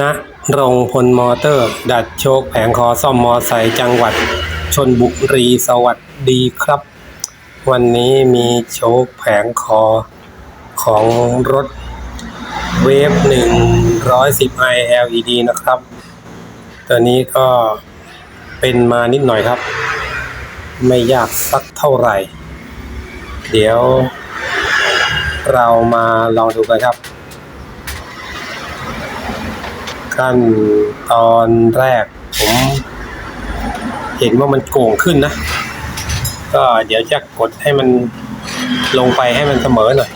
ณรงพลมอเตอร์ ดัดโชคแผงคอซ่อมมอไซค์จังหวัดชนบุรีสวัสดีครับ วันนี้มีโชคแผงคอของรถเวฟ110 i LED นะครับ ตัวนี้ก็เป็นมานิดหน่อยครับ ไม่ยากสักเท่าไหร่ เดี๋ยวเรามาลองดูกันครับ ขั้นตอนแรก ผมเห็นว่ามันโก่งขึ้นนะ ก็เดี๋ยวจะกดให้มันลงไปให้มันเสมอหน่อย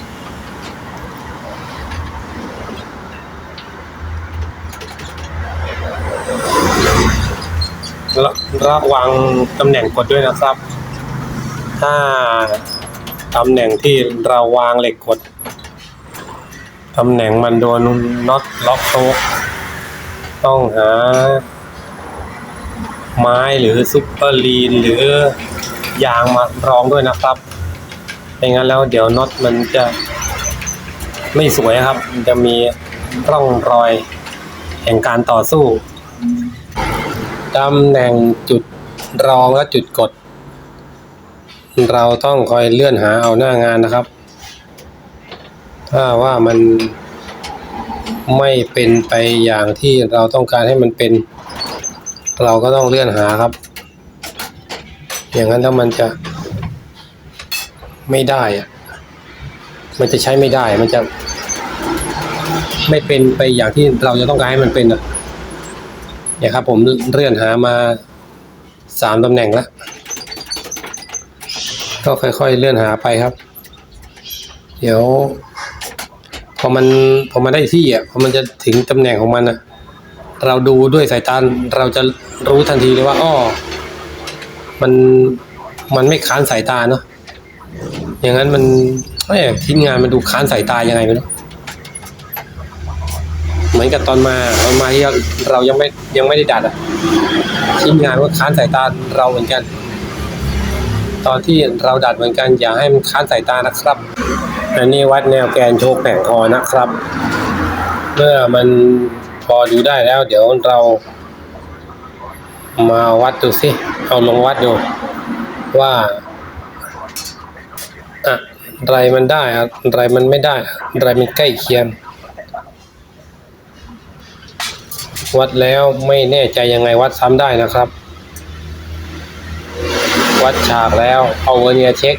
ระระวังตำแหน่งกดด้วยนะครับ ถ้าตำแหน่งที่เราวางเหล็กกด ตำแหน่งมันโดนน็อตล็อกโซ่ ต้องหา ไม้หรือซุปเปอร์ลีนหรือยางมารองด้วยนะครับไม่งั้นแล้วเดี๋ยวน็อตมันจะไม่สวยครับมันจะมีร่องรอยแห่งการต่อสู้ตำแหน่งจุดรองและจุดกด เราต้องคอยเลื่อนหาเอาหน้างานนะครับ ถ้าว่ามัน ไม่เป็นไปอย่างที่เราต้องการให้มันเป็น เราก็ต้องเลื่อนหาครับ อย่างนั้นถ้ามันจะไม่ได้อะมันจะใช้ไม่ได้ มันจะ ไม่เป็นไปอย่างที่เราจะต้องการให้มันเป็นอะเนี่ยครับ ผมเลื่อนหามาสามตำแหน่งแล้วก็ค่อยๆเลื่อนหาไปครับ เดี๋ยว พอมันพอมันได้ที่อะพอมันจะถึงตำแหน่งของมันอะเราดูด้วยสายตาเราจะรู้ทันทีเลยว่าอ้อมันมันไม่ค้านสายตาเนาะอย่างนั้นมันแหมทิ้งานมันดูค้านสายตายังไงไม่รู้เหมือนกับตอนมาตอนมาที่เราเรายังไม่ยังไม่ได้ดัดอะชิ้นงานว่าค้านสายตาเราเหมือนกัน ตอนที่เราดัดเหมือนกันอย่าให้มันค้านสายตานะครับ อันนี้วัดแนวแกนโชกแผงคอนะครับ เมื่อมันพอดูได้แล้ว เดี๋ยวเรามาวัดดูสิ เอาลงวัดดู ว่าอะไรมันได้อะไรมันไม่ได้อะไรมันใกล้เคียง วัดแล้วไม่แน่ใจยังไงวัดซ้ำได้นะครับ วัดฉากแล้วเอาเวอร์เนียเช็ค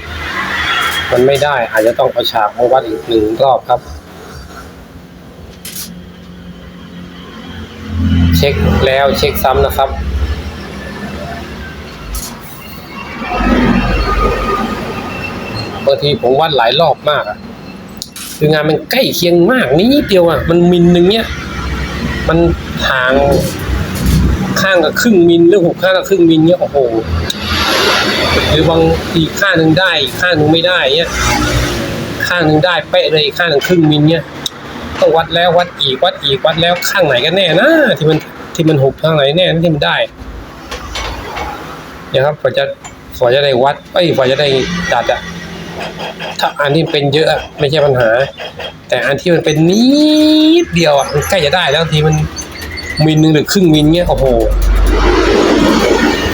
มันไม่ได้อาจจะต้องเอาฉากมาวัดอีกหนึ่งรอบครับ เช็คแล้วเช็คซ้ำนะครับบางทีผมวัดหลายรอบมากอะคืองานมันใกล้เคียงมากนิดเดียวอะมันมิลหนึ่งเนี้ยมันห่างข้างกับครึ่งมิลหรือหกข้างกับครึ่งมิลเนี้ยโอ้โห หรือบางทีข้างหนึ่งได้ข้างหนึ่งไม่ได้เนี้ยข้างหนึ่งได้เป๊ะเลยข้างหนึ่งครึ่งมิลเนี้ยต้องวัดแล้ววัดอีกวัดอีกวัดแล้วข้างไหนกันแน่นะที่มันที่มันหุบข้างไหนแน่ที่มันได้เนี่ยครับกว่าจะกว่าจะได้วัดเอ้ยกว่าจะได้ดัดอะถ้าอันที่เป็นเยอะไม่ใช่ปัญหา แต่อันที่มันเป็นนิดเดียวอะมันใกล้จะได้แล้วทีมันมิลหนึ่งหรือครึ่งมิลเนี้ยโอ้โห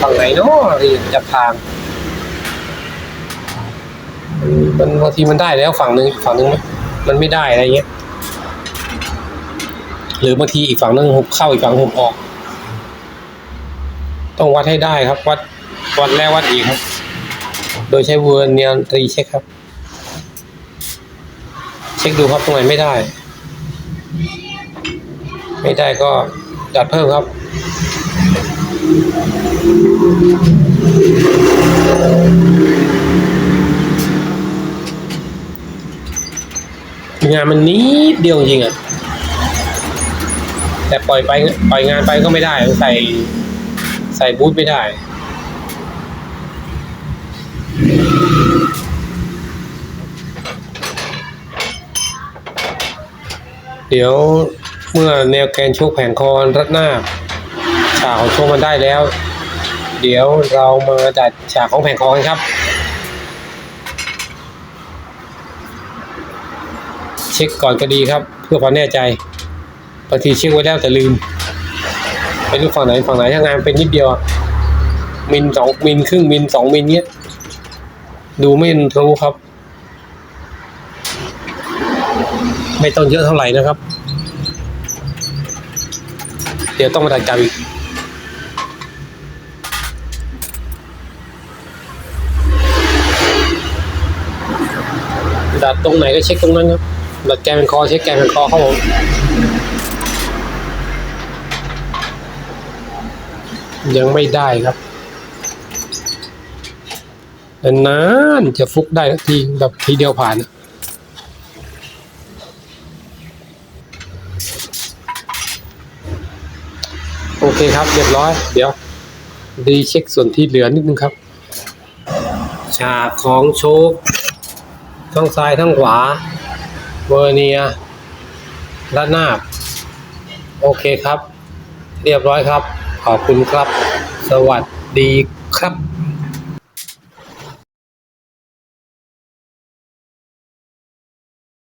ฝั่งไหนเนาะจะทาง มันบางทีมันได้แล้วฝั่งหนึ่งอีกฝั่งหนึ่งมันมันไม่ได้อะไรเงี้ย หรือบางทีอีกฝั่งหนึ่งหุบเข้าอีกฝั่งหุบออก ต้องวัดให้ได้ครับ วัดวัดแล้ววัดอีกครับ โดยใช้เวอร์เนียนตรีเช็คครับ เช็คดูครับตรงไหนไม่ได้ ไม่ได้ก็ดัดเพิ่มครับ งานมันนิดเดียวจริงอะแต่ปล่อยไปปล่อยงานไปก็ไม่ได้ใส่ใส่บูทไม่ได้เดี๋ยวเมื่อแนวแกนโชกแผงคอรัดหน้า ฉากของโชกมันได้แล้ว เดี๋ยวเรามาจัดฉากของแผงคอกันครับ เช็คก่อนก็ดีครับ เพื่อความแน่ใจบางทีเช็คไว้แล้วแต่ลืมไม่รู้ฝั่งไหนฝั่งไหนถ้างานเป็นนิดเดียวมิลสองมิลครึ่งมิลสองมิลเนี้ย ดูไม่รู้ครับ ไม่ต้องเยอะเท่าไหร่นะครับ เดี๋ยวต้องมาตัดกลับอีกดัดตรงไหนก็เช็คตรงนั้นครับ ดัดแกนเป็นคอเช็คแกนเป็นคอครับผมยังไม่ได้ครับนานจะฟุกได้ทีแบบทีเดียวผ่านอะโอเคครับเรียบร้อย เดี๋ยว ดีเช็คส่วนที่เหลือนิดนึงครับ ฉากของโชคทั้งซ้ายทั้งขวา เวอร์เนียร์ด้านหน้าบ โอเคครับ เรียบร้อยครับ ขอบคุณครับ สวัสดีครับ